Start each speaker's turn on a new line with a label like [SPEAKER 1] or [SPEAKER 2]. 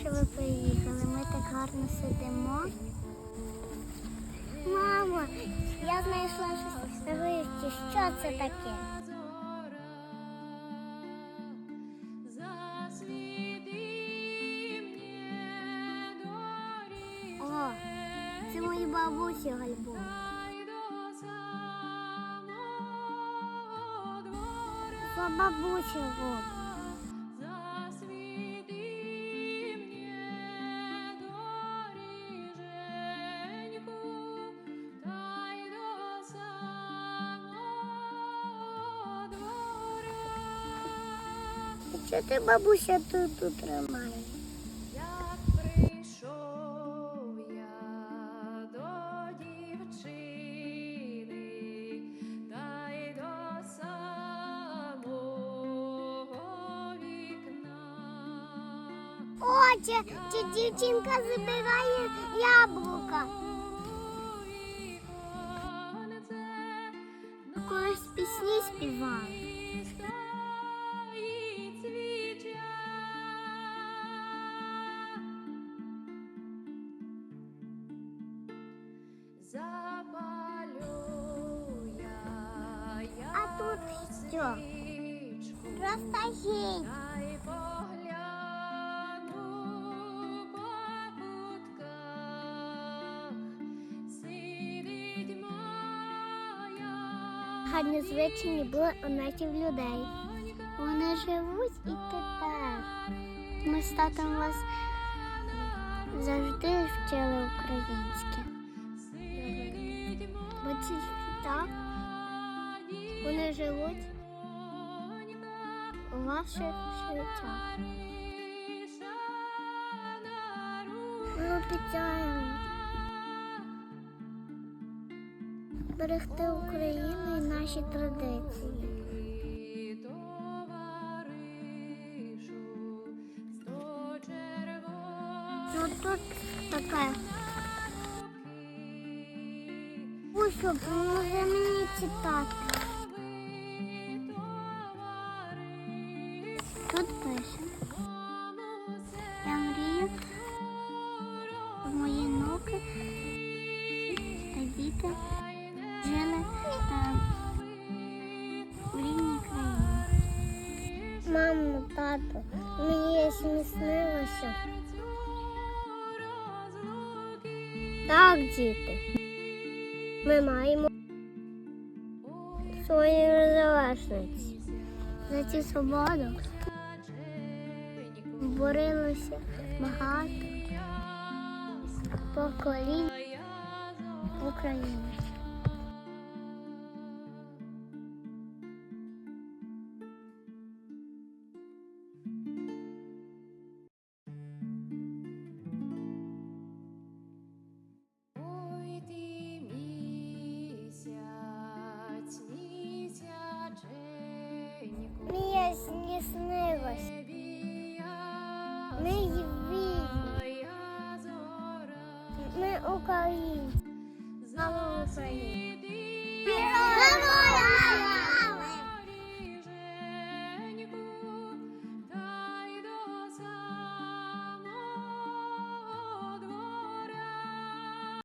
[SPEAKER 1] що ви приїхали. Ми так гарно сидимо. Мамо, я знайшла щось на вишці. Що це таке? О, це мої бабусі. Це бабусі альбом. Що ти, бабуся, тут, тут тримає?
[SPEAKER 2] Як прийшов я до дівчини, та й до самого вікна.
[SPEAKER 1] О, це, це дівчинка забирає яблука. Колись пісні співали. А тут
[SPEAKER 2] свічку,
[SPEAKER 1] Просто гей.
[SPEAKER 2] та й погляну по кутках. Сидить моя
[SPEAKER 1] Гарні звичаї були у наших людей. Вони живуть і тепер. Ми з татом вас завжди вчили українське. Ці свята вони живуть у ваших життях. Ми обіцяємо берегти Україну і наші традиції. Ну тут таке. Ущо, поможе мені читати. Тут пише. Я мрію, щоб мої внуки та діти жили е, в рідній країні. Мамо, тато, мені снилося. Так, діти. Ми маємо свою незалежність. За цю свободу борилося багато поколінь України. українці! Слава Україні!